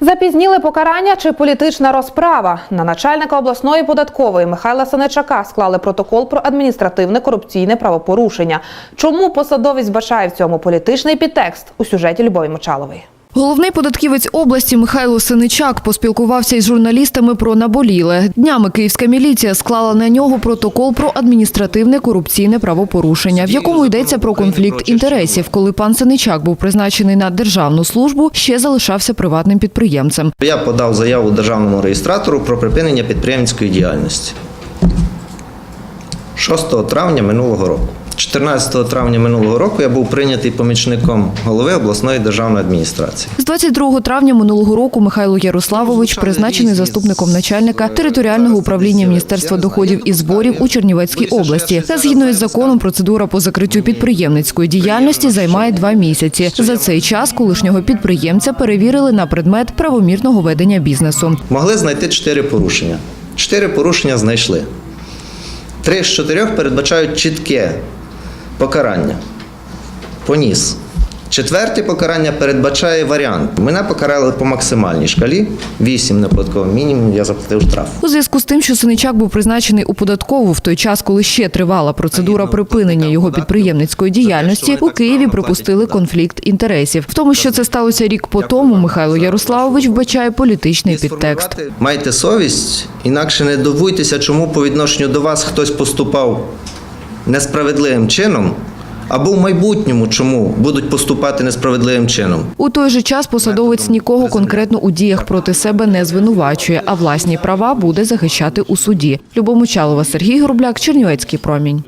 Запізніли покарання чи політична розправа на начальника обласної податкової Михайла Санечака склали протокол про адміністративне корупційне правопорушення. Чому посадовець бачає в цьому політичний підтекст у сюжеті Любові Мочалової? Головний податківець області Михайло Синичак поспілкувався із журналістами про наболіле. Днями київська міліція склала на нього протокол про адміністративне корупційне правопорушення, в якому йдеться про конфлікт інтересів, коли пан Синичак був призначений на державну службу, ще залишався приватним підприємцем. Я подав заяву державному реєстратору про припинення підприємницької діяльності 6 травня минулого року. 14 травня минулого року я був прийнятий помічником голови обласної державної адміністрації. З 22 травня минулого року Михайло Ярославович призначений заступником начальника територіального управління Міністерства доходів і зборів у Чернівецькій області. Та згідно із законом, процедура по закриттю підприємницької діяльності займає два місяці. За цей час колишнього підприємця перевірили на предмет правомірного ведення бізнесу. Могли знайти чотири порушення. Чотири порушення знайшли. Три з чотирьох передбачають чітке покарання. Поніс. Четверте покарання передбачає варіант. Мене покарали по максимальній шкалі. 8 неподатковий мінімум, я заплатив штраф. У зв'язку з тим, що Синичак був призначений у податкову в той час, коли ще тривала процедура припинення його підприємницької діяльності, у Києві припустили конфлікт інтересів. В тому, що це сталося рік по тому, Михайло Ярославович вбачає політичний підтекст. Майте совість, інакше не дивуйтеся, чому по відношенню до вас хтось поступав несправедливим чином, або в майбутньому чому будуть поступати несправедливим чином. У той же час посадовець нікого конкретно у діях проти себе не звинувачує, а власні права буде захищати у суді. Любомучалова, Сергій Горбляк, Чернівецький промінь.